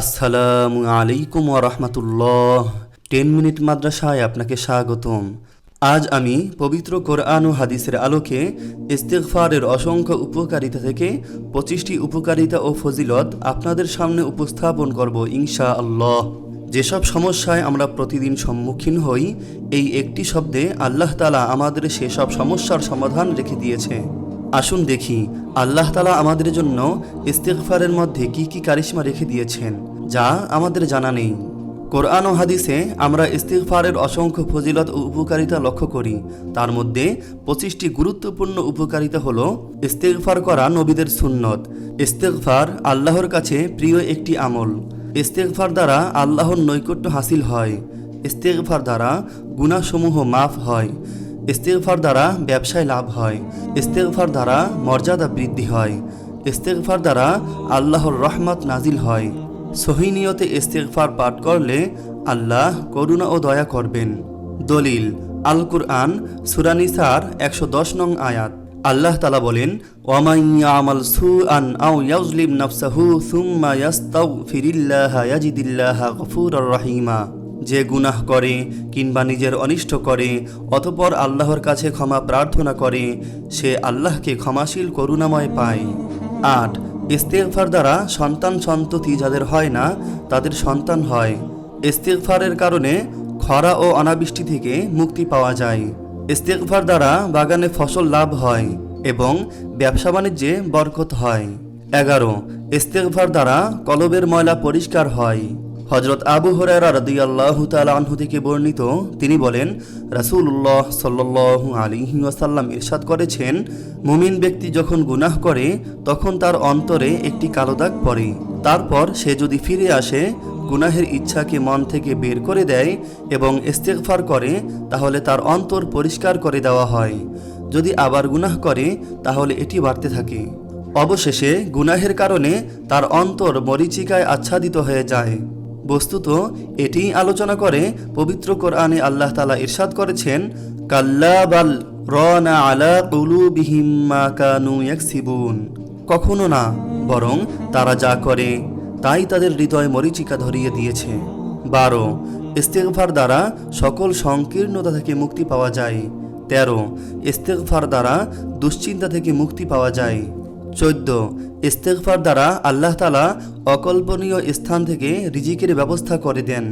আসসালামু আলাইকুম রহমতুল্লাহ। Ten minute মাদ্রাসায় আপনাকে স্বাগতম। আজ আমি পবিত্র কোরআন ও হাদিসের আলোকে ইস্তেগফারের অসংখ্য উপকারিতা থেকে পঁচিশটি উপকারিতা ও ফজিলত আপনাদের সামনে উপস্থাপন করব ইনশা আল্লাহ যেসব সমস্যায় আমরা প্রতিদিন সম্মুখীন হই, এই একটি শব্দে আল্লাহ তালা আমাদের সেসব সমস্যার সমাধান রেখে দিয়েছে। আসুন দেখি, আল্লাহ তালা আমাদের জন্য ইস্তেগফারের মধ্যে কি কি কারিশমা রেখে দিয়েছেন, যা আমাদের জানা নেই। কোরআন ও হাদিসে আমরা ইস্তেগফারের অসংখ্য ফজিলত ও উপকারিতা লক্ষ্য করি। তার মধ্যে পঁচিশটি গুরুত্বপূর্ণ উপকারিতা হল ইস্তেগফার করা নবীদের সুন্নত, ইস্তেগফার আল্লাহর কাছে প্রিয় একটি আমল, ইস্তেগফার দ্বারা আল্লাহর নৈকট্য হাসিল হয়, ইস্তেগফার দ্বারা গুণাসমূহ মাফ হয় ইস্তেগফার দ্বারা ব্যবসায় লাভ হয়। ইস্তেগফার দ্বারা মর্যাদা বৃদ্ধি হয়। ইস্তেগফার দ্বারা আল্লাহর রহমত নাজিল হয়। সহিনিয়তে ইস্তেগফার পাঠ করলে আল্লাহ করুণা ও দয়া করবেন। দলিল আল কুরআন সুরানিসার একশো দশ নং আয়াত। আল্লাহ তালা বলেন ওয়ামাইয়ামাল সু আন ইয়াজলিম ইয়াস্তাগফিরিল্লাহ ইয়াজিদিল্লাহ রহিমা। যে গুনাহ করে কিংবা নিজের অনিষ্ট করে, অতপর আল্লাহর কাছে ক্ষমা প্রার্থনা করে, সে আল্লাহকে ক্ষমাশীল করুণাময় পায়। আট ইস্তেকফার দ্বারা সন্তান সন্ততি যাদের হয় না, তাদের সন্তান হয়। ইস্তেকফারের কারণে খরা ও অনাবৃষ্টি থেকে মুক্তি পাওয়া যায়। ইস্তেকফার দ্বারা বাগানে ফসল লাভ হয় এবং ব্যবসা বাণিজ্যে বরকত হয়। এগারো, ইস্তেগফার দ্বারা কলবের ময়লা পরিষ্কার হয়। হজরত আবু হরারা রাদিয়াল্লাহু তাআলা আনহু থেকে বর্ণিত, তিনি বলেন, রাসূলুল্লাহ সাল্লাল্লাহু আলাইহি ওয়াসাল্লাম ইরশাদ করেছেন, মুমিন ব্যক্তি যখন গুনাহ করে, তখন তার অন্তরে একটি কালো দাগ পড়ে। তারপর সে যদি ফিরে আসে, গুনাহের ইচ্ছাকে মন থেকে বের করে দেয় এবং ইস্তেগফার করে, তাহলে তার অন্তর পরিষ্কার করে দেওয়া হয়। যদি আবার গুনাহ করে, তাহলে এটি বাড়তে থাকে। অবশেষে, গুনাহের কারণে তার অন্তর মরিচিকায় আচ্ছাদিত হয়ে যায়। বস্তুত এটি আলোচনা করে পবিত্র কোরআনে আল্লাহ তালা ইরশাদ করেছেন, কাল্লা বাল রনা আলা মা কানু কখনো না, বরং তারা যা করে, তাই তাদের হৃদয় মরিচিকা ধরিয়ে দিয়েছে। বারো, ইস্তেগফার দ্বারা সকল সংকীর্ণতা থেকে মুক্তি পাওয়া যায়। তেরো, ইস্তেগফার দ্বারা দুশ্চিন্তা থেকে মুক্তি পাওয়া যায়। চোদ্দ। ইস্তেগফার দ্বারা আল্লাহ তালা অকল্পনীয় স্থান থেকে রিজিকের ব্যবস্থা করে দেন।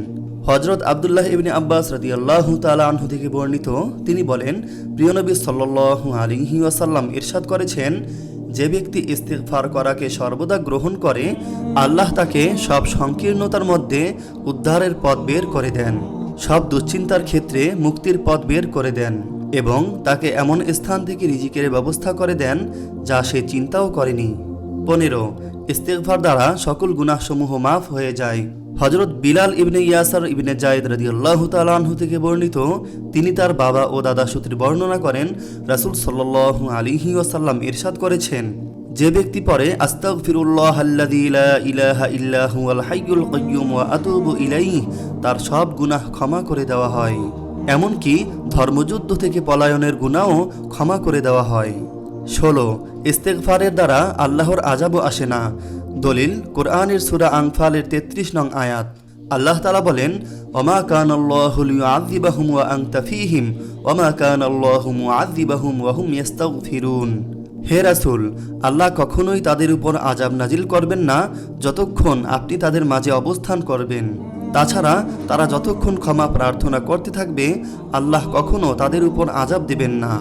হজরত আবদুল্লাহ ইবনে আব্বাস রাদি আল্লাহ তালা আনহু থেকে বর্ণিত তিনি বলেন প্রিয়নবী সাল্লু আলিহি ওয়াসাল্লাম ইরশাদ করেছেন, যে ব্যক্তি ইস্তেগফার করাকে সর্বদা গ্রহণ করে, আল্লাহ তাকে সব সংকীর্ণতার মধ্যে উদ্ধারের পথ বের করে দেন। সব দুশ্চিন্তার ক্ষেত্রে মুক্তির পথ বের করে দেন। এবং তাকে এমন স্থান থেকে রিজিকের ব্যবস্থা করে দেন যা সে চিন্তাও করেনি। পনেরো, ইস্তেগফার দ্বারা সকল গুনাহসমূহ মাফ হয়ে যায়। হজরত বিলাল ইবনে ইয়াসার ইবনে জায়দ রাজি আল্লাহ তালাহু থেকে বর্ণিত, তিনি তার বাবা ও দাদা সূত্রে বর্ণনা করেন, রাসুল সাল্লাহ আলিহি ওয়াসাল্লাম ইরশাদ করেছেন, যে ব্যক্তি পরে আস্তাগফিরুল্লাহ আল্লাযী লা ইলাহা ইল্লা হুয়াল হাইয়ুল কাইয়্যুম ওয়া আতুবু তার সব গুনাহ ক্ষমা করে দেওয়া হয়। এমনকি ধর্মযুদ্ধ থেকে পলায়নের গুণাও ক্ষমা করে দেওয়া হয়। ষোলো, ইস্তেগফারের দ্বারা আল্লাহর আজাবও আসে না। দলিল, কোরআনের সুরা আংফালের তেত্রিশ নং আয়াত। আল্লাহ তালা বলেন, ওমা কান আল্লাহুম ওয়া আংতা ফিহিম, ওমা কান আল্লাহুম আদিবাহুম ওয়াহুম ফিরুন হে রাসুল, আল্লাহ কখনোই তাদের উপর আজাব নাজিল করবেন না, যতক্ষণ আপনি তাদের মাঝে অবস্থান করবেন। তাছাড়া তারা যতক্ষণ ক্ষমা প্রার্থনা করতে থাকবে, আল্লাহ কখনো তাদের উপর আজাব দেবেন না।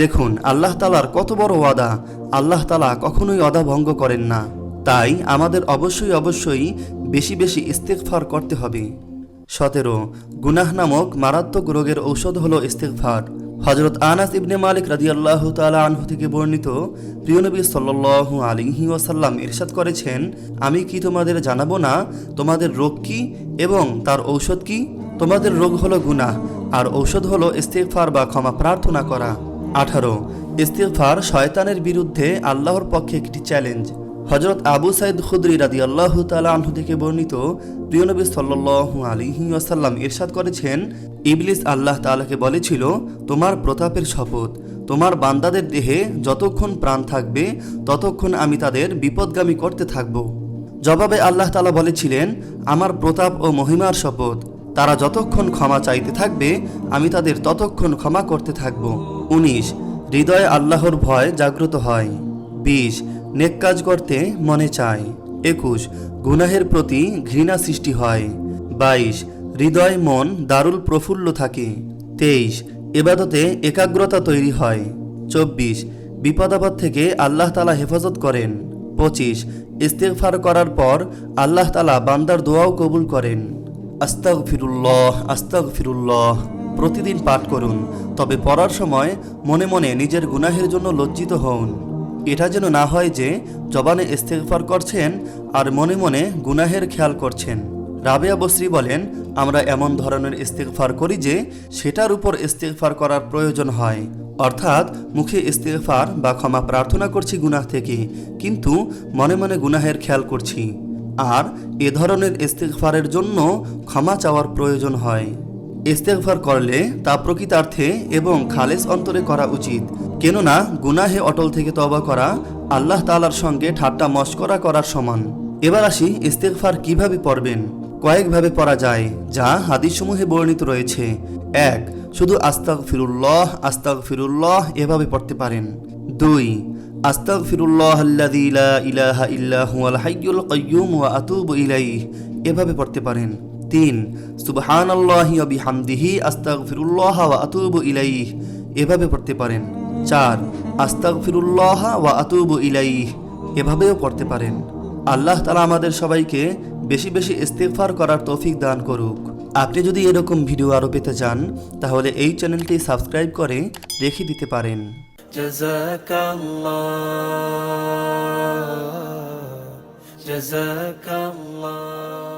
দেখুন, আল্লাহ তালার কত বড় ওয়াদা, আল্লাহ তালা কখনোই অদা ভঙ্গ করেন না। তাই আমাদের অবশ্যই অবশ্যই বেশি বেশি ইস্তেকফার করতে হবে। সতেরো, গুনাহ নামক মারাত্মক রোগের ঔষধ হলো ইস্তেকফার হজরত আনাস ইবনে মালিক রাদিয়াল্লাহু তাআলা আনহু থেকে বর্ণিত, প্রিয় নবী সাল্লাল্লাহু আলাইহি ওয়াসাল্লাম ইরশাদ করেছেন, আমি কি তোমাদের জানাব না? তোমাদের রোগ কি? এবং তার ঔষধ কি? তোমাদের রোগ হলো গুনাহ, আর ঔষধ হলো ইস্তেগফার বা ক্ষমা প্রার্থনা করা। আঠারো, ইস্তেগফার শয়তানের বিরুদ্ধে আল্লাহর পক্ষে একটি চ্যালেঞ্জ। হজরত আবু সাইদ খুদরি রাদি আল্লাহ তালা থেকে বর্ণিত প্রিয়নবী সাল্লু আলিহি আসাল্লাম ইরশাদ করেছেন, ইবলিস আল্লাহ তালাকে বলেছিল, তোমার প্রতাপের শপথ, তোমার বান্দাদের দেহে যতক্ষণ প্রাণ থাকবে, ততক্ষণ আমি তাদের বিপদগামী করতে থাকব। জবাবে আল্লাহ তালা বলেছিলেন, আমার প্রতাপ ও মহিমার শপথ, তারা যতক্ষণ ক্ষমা চাইতে থাকবে, আমি তাদের ততক্ষণ ক্ষমা করতে থাকব। উনিশ, হৃদয়ে আল্লাহর ভয় জাগ্রত হয়। বিশ নেক কাজ করতে মনে চায়। একুশ, গুনাহের প্রতি ঘৃণা সৃষ্টি হয়। বাইশ, হৃদয় মন দারুল প্রফুল্ল থাকে। তেইশ, এবাদতে একাগ্রতা তৈরি হয়। চব্বিশ বিপদাবাদ থেকে আল্লাহ তালা হেফাজত করেন। পঁচিশ, ইস্তেগফার করার পর আল্লাহ তালা বান্দার দোয়াও কবুল করেন। আস্তাক ফিরুল্লাহ আস্তাক ফিরুল্লাহ প্রতিদিন পাঠ করুন, তবে পড়ার সময় মনে মনে নিজের গুনাহের জন্য লজ্জিত হন। এটা যেন না হয় যে জবানে ইস্তেগফার করছেন আর মনে মনে গুনাহের খেয়াল করছেন। রাবেয়া বসরি বলেন, আমরা এমন ধরনের ইস্তেগফার করি যে সেটার উপর ইস্তেগফার করার প্রয়োজন হয়। অর্থাৎ মুখে ইস্তেগফার বা ক্ষমা প্রার্থনা করছি গুনাহ থেকে, কিন্তু মনে মনে গুনাহের খেয়াল করছি। আর এ ধরনের ইস্তেগফারের জন্য ক্ষমা চাওয়ার প্রয়োজন হয়। ইস্তেগফার করলে তা প্রকৃতার্থে এবং খালেস অন্তরে করা উচিত। কেননা, গুনাহে অটল থেকে তবা করা আল্লাহ তালার সঙ্গে ঠাট্টা মস্করা করার সমান। এবার আসি ইস্তেগফার কীভাবে পড়বেন। কয়েকভাবে পড়া যায়, যা হাদিসসমূহে বর্ণিত রয়েছে। এক, শুধু আস্তাক ফিরুল্লাহ আস্তাক ফিরুল্লাহ এভাবে পড়তে পারেন। দুই আস্তাক ফিরুল্লাহ ইলাহা ইল্লা হুয়াল হাইয়ুল কাইয়্যুম ওয়া আতুবু ইলাইহি, এভাবে পড়তে পারেন। তিন সুবহানাল্লাহি ওয়া বিহামদিহি আস্তাগফিরুল্লাহ ওয়া আতুবু ইলাইহি এভাবে পড়তে পারেন চার আস্তাগফিরুল্লাহ ওয়া আতুবু ইলাইহি এভাবেও পড়তে পারেন আল্লাহ তাআলা আমাদের সবাইকে বেশি বেশি ইস্তেগফার করার তৌফিক দান করুক আপনি যদি এরকম ভিডিও আরও পেতে চান তাহলে এই চ্যানেলটি সাবস্ক্রাইব করে রেখে দিতে পারেন جزاك الله جزاك الله